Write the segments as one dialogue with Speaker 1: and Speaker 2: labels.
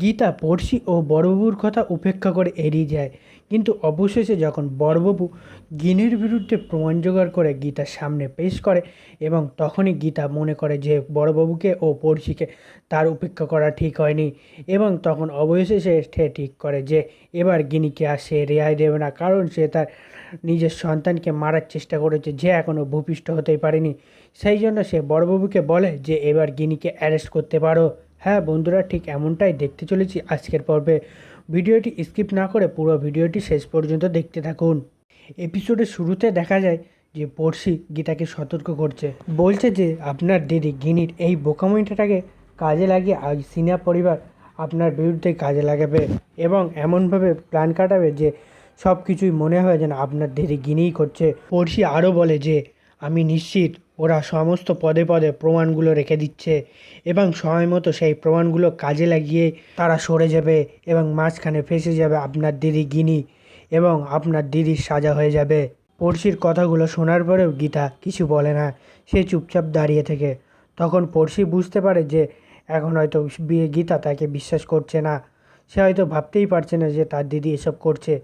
Speaker 1: গীতা পড়শি ও বড়বাবুর কথা উপেক্ষা করে এড়িয়ে যায়। কিন্তু অবশেষে যখন বড়বাবু গিনির বিরুদ্ধে প্রমাণ জোগাড় করে গীতার সামনে পেশ করে এবং তখনই গীতা মনে করে যে বড়বাবুকে ও পড়শিকে তার উপেক্ষা করা ঠিক হয়নি এবং তখন অবশেষে সে ঠিক করে যে এবার গিনিকে আর সে রেহাই দেবে না, কারণ সে তার নিজের সন্তানকে মারার চেষ্টা করেছে, যে এখনও ভূপিষ্ঠ হতেই পারেনি। সেই জন্য সে বড়বাবুকে বলে যে, এবার গিনিকে অ্যারেস্ট করতে পারো। হ্যাঁ বন্ধুরা ঠিক এমনটাই দেখতে চলেছি আজকের পর্বে। ভিডিওটি স্কিপ না করে পুরো ভিডিওটি শেষ পর্যন্ত দেখতে থাকুন। এপিসোডের শুরুতে দেখা যায় যে পড়শি গীতাকে সতর্ক করছে। বলছে যে, আপনার দিদি গিনির এই বোকামিটাটাকে কাজে লাগিয়ে আজ সিনিয়া পরিবার আপনার বিরুদ্ধে কাজে লাগাবে এবং এমনভাবে প্ল্যান কাটাবে যে সব কিছুই মনে হয় যেন আপনার দিদি গিনিই করছে। পড়শি আরও বলে যে আমি নিশ্চিত ওরা সমস্ত পদে পদে প্রমাণগুলো রেখে দিচ্ছে এবং সময় মতো সেই প্রমাণগুলো কাজে লাগিয়ে তারা সরে যাবে এবং মাঝখানে ফেসে যাবে আপনার দিদি গিনি এবং আপনার দিদির সাজা হয়ে যাবে। পড়শির কথাগুলো শোনার পরেও গীতা কিছু বলে না। সে চুপচাপ দাঁড়িয়ে থেকে। তখন পড়শি বুঝতে পারে যে এখন হয়তো বিয়ে গীতা তাকে বিশ্বাস করছে না। সে হয়তো ভাবতেই পারছে না যে তার দিদি এসব করছে।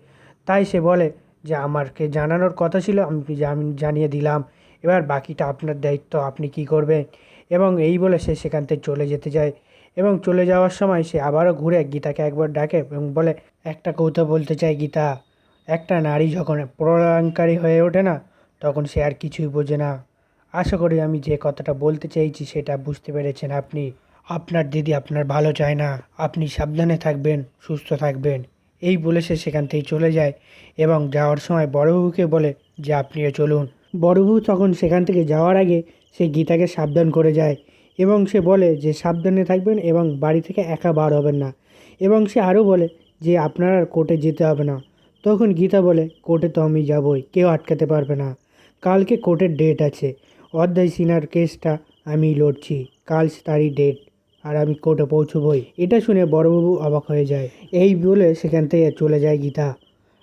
Speaker 1: তাই সে বলে যে, আমারকে জানানোর কথা ছিল, আমি জান- জানিয়ে দিলাম। এবার বাকিটা আপনার দায়িত্ব, আপনি কি করবেন? এবং এই বলে সে সেখান থেকে চলে যেতে যায়। এবং চলে যাওয়ার সময় সে আবারও ঘুরে গীতাকে একবার ডাকে এবং বলে, একটা কৌতা বলতে চাই গীতা। একটা নারী যখন প্রলয়ঙ্কারী হয়ে ওঠে না, তখন সে আর কিছুই বোঝে না। আশা করি আমি যে কথাটা বলতে চাইছি সেটা বুঝতে পেরেছেন আপনি। আপনার দিদি আপনার ভালো চায় না। আপনি সাবধানে থাকবেন, সুস্থ থাকবেন। এই বলে সে সেখান থেকে চলে যায় এবং যাওয়ার সময় বড়বাবুকে বলে, যে, আপনিও চলুন। বড়বাবু তখন সেখান থেকে যাওয়ার আগে সে গীতাকে সাবধান করে যায় এবং সে বলে যে সাবধানে থাকবেন এবং বাড়ি থেকে একা বার হবেন না। এবং সে আরও বলে যে আপনার আর কোর্টে যেতে হবে না। তখন গীতা বলে, কোর্টে তো আমি যাবই, কেউ আটকাতে পারবে না। কালকে কোর্টের ডেট আছে। অধ্যায় সিনার কেসটা আমি লড়ছি। কাল তারই ডেট। আর আমি কোর্টে পৌঁছবই। এটা শুনে বড়বাবু অবাক হয়ে যায়। এই বলে সেখান থেকে চলে যায় গীতা।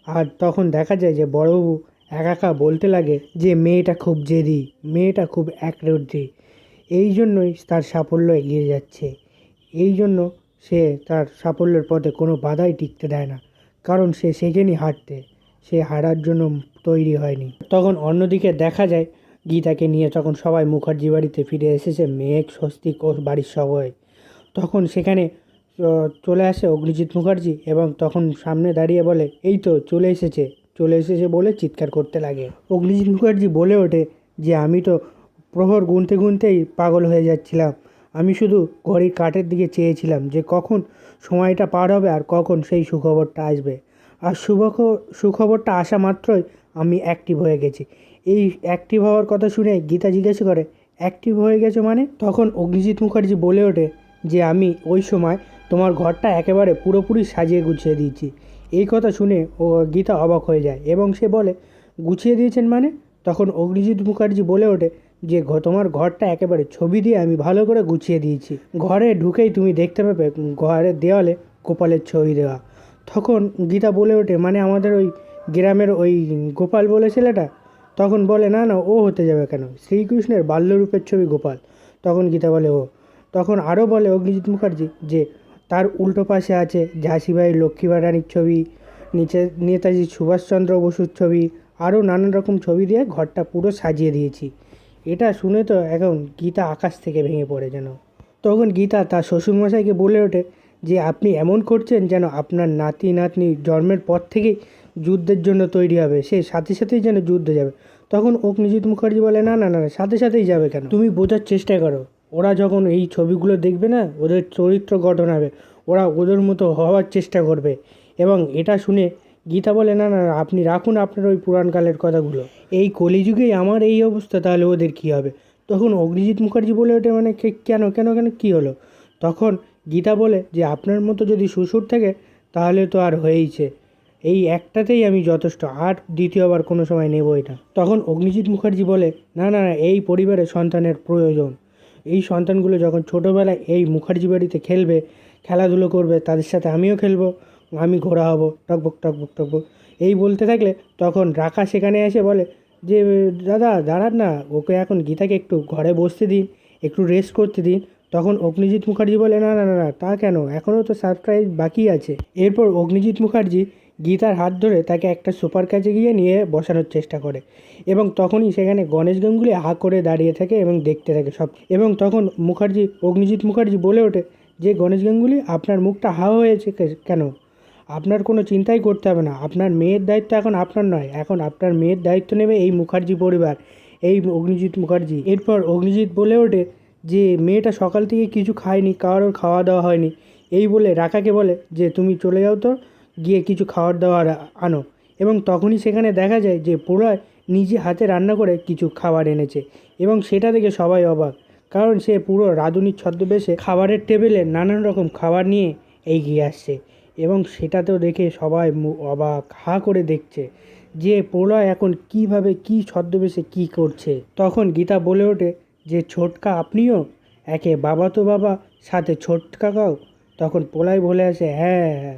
Speaker 1: আর তখন দেখা যায় যে বড়বাবু একা একা বলতে লাগে যে মেয়েটা খুব জেদি, মেয়েটা খুব একরোজি এই জন্যই তার সাফল্য এগিয়ে যাচ্ছে। এই জন্য সে তার সাফল্যের পথে কোনো বাধাই টিকতে দেয় না, কারণ সে সেখানেই হারতে সে হারার জন্য তৈরি হয়নি। তখন অন্যদিকে দেখা যায়, গীতাকে নিয়ে তখন সবাই মুখার্জি বাড়িতে ফিরে এসেছে মেঘ, স্বস্তিক ও বাড়ির সবাই। তখন সেখানে চলে আসে অগ্নিজিৎ মুখার্জি এবং তখন সামনে দাঁড়িয়ে বলে, এই তো চলে এসেছে। চলে এসেছে বলে চিৎকার করতে লাগে। অগ্নিজিৎ মুখার্জি বলে ওঠে যে, আমি তো প্রহর গুনতে গুনতেই পাগল হয়ে যাচ্ছিলাম। আমি শুধু ঘড়ির কাঠের দিকে চেয়েছিলাম যে, কখন সময়টা পার হবে আর কখন সেই সুখবরটা আসবে। আর শুভ সুখবরটা আসা মাত্রই আমি অ্যাক্টিভ হয়ে গেছি। এই অ্যাক্টিভ হওয়ার কথা শুনে গীতা জিজ্ঞাসা করে অ্যাক্টিভ হয়ে গেছে মানে? তখন অগ্নিজিৎ মুখার্জি বলে ওঠে যে, আমি ওই সময় তোমার ঘরটা একেবারে পুরোপুরি সাজিয়ে গুছিয়ে দিয়েছি। এই কথা শুনে ও গীতা অবাক হয়ে যায় এবং সে বলে, গুছিয়ে দিয়েছেন মানে? তখন অগ্নিজিৎ মুখার্জি বলে ওঠে, যে তোমার ঘরটা একেবারে ছবি দিয়ে আমি ভালো করে গুছিয়ে দিয়েছি। ঘরে ঢুকেই তুমি দেখতে পাবে, ঘরের দেওয়ালে গোপালের ছবি দেওয়া। তখন গীতা বলে ওঠে মানে আমাদের ওই গ্রামের ওই গোপাল বলে ছেলেটা? তখন বলে, না না, ও হতে যাবে কেন? শ্রীকৃষ্ণের বাল্যরূপের ছবি গোপাল। তখন গীতা বলে, ও। তখন আরও বলে অগ্নিজিৎ মুখার্জি যে তার উল্টো পাশে আছে ঝাঁসিবাই লক্ষ্মীবাই রানীর ছবি নিচে নেতাজি সুভাষচন্দ্র বসুর ছবি আরও নানান রকম ছবি দিয়ে ঘরটা পুরো সাজিয়ে দিয়েছি। এটা শুনে তো এখন গীতা আকাশ থেকে ভেঙে পড়ে যেন। তখন গীতা তার শ্বশুরমশাইকে বলে ওঠে যে আপনি এমন করছেন যেন আপনার নাতি নাতনি জন্মের পর থেকেই যুদ্ধের জন্য তৈরি হবে। সে সাথে সাথেই যেন যুদ্ধে যাবে। তখন অগ্নিজিৎ মুখার্জি বলে না না না, সাথে সাথেই যাবে কেন? তুমি বোঝার চেষ্টা করো। ওরা যখন এই ছবিগুলো দেখবে না, ওদের চরিত্র গঠন হবে, ওরা ওদের মতো হওয়ার চেষ্টা করবে। এবং এটা শুনে গীতা বলে, না না আপনি রাখুন আপনার ওই পুরাণকালের কথাগুলো। এই কলিযুগেই আমার এই অবস্থা, তাহলে ওদের কী হবে? তখন অগ্নিজিৎ মুখার্জি বলে ওঠে মানে কেন কেন কেন, কী হলো? তখন গীতা বলে, যে আপনার মতো যদি শ্বশুর থাকে, তাহলে তো আর হয়েইছে। এই একটাতেই আমি যথেষ্ট, আর দ্বিতীয়বার কোনো সময় নেব এটা তখন অগ্নিজিৎ মুখার্জি বলে, না না না, এই পরিবারে সন্তানের প্রয়োজন। এই সন্তানগুলো যখন ছোটোবেলায় এই মুখার্জি বাড়িতে খেলবে, খেলাধুলো করবে, তাদের সাথে আমিও খেলব, আমি ঘোরা হব টকবক টকবক টকবক এই বলতে থাকলে তখন রাখা সেখানে এসে বলে যে, দাদা, দাঁড়ান না, ওকে এখন গীতাকে একটু ঘরে বসতে দিন, একটু রেস্ট করতে দিন। তখন অগ্নিজিৎ মুখার্জি বলে, না না না না, তা কেন? এখনও তো সারপ্রাইজ বাকি আছে। এরপর অগ্নিজিৎ মুখার্জি গীতার হাত ধরে তাকে একটা সুপার কাছে গিয়ে নিয়ে বসানোর চেষ্টা করে এবং তখনই সেখানে গণেশ গাঙ্গুলি হা করে দাঁড়িয়ে থাকে এবং দেখতে থাকে সব। এবং তখন মুখার্জি, অগ্নিজিৎ মুখার্জি বলে ওঠে, যে গণেশ গাঙ্গুলি, আপনার মুখটা হা হয়েছে কেন? আপনার কোনো চিন্তাই করতে হবে না। আপনার মেয়ের দায়িত্ব এখন আপনার নয়। এখন আপনার মেয়ের দায়িত্ব নেবে এই মুখার্জি পরিবার, এই অগ্নিজিৎ মুখার্জি। এরপর অগ্নিজিৎ বলে ওঠে যে, মেয়েটা সকাল থেকে কিছু খায়নি, কারোর খাওয়া দাওয়া হয়নি। এই বলে রাকাকে বলে যে, তুমি চলে যাও তো। গিয়ে কিছু খাওয়ার দাওয়ার আনো। এবং তখনই সেখানে দেখা যায় যে প্রলয় নিজে হাতে রান্না করে কিছু খাবার এনেছে এবং সেটা দেখে সবাই অবাক। কারণ সে পুরো রাঁধুনির ছদ্মবেশে খাবারের টেবিলে নানান রকম খাবার নিয়ে এগিয়ে আসছে এবং সেটাতেও দেখে সবাই অবাক, হা করে দেখছে যে প্রলয় এখন কীভাবে কি ছদ্মবেশে কি করছে। তখন গীতা বলে ওঠে যে, ছোটকা আপনিও? একে বাবা তো বাবা, সাথে ছোটকাকাও? তখন প্রলয় বলে আসে হ্যাঁ হ্যাঁ।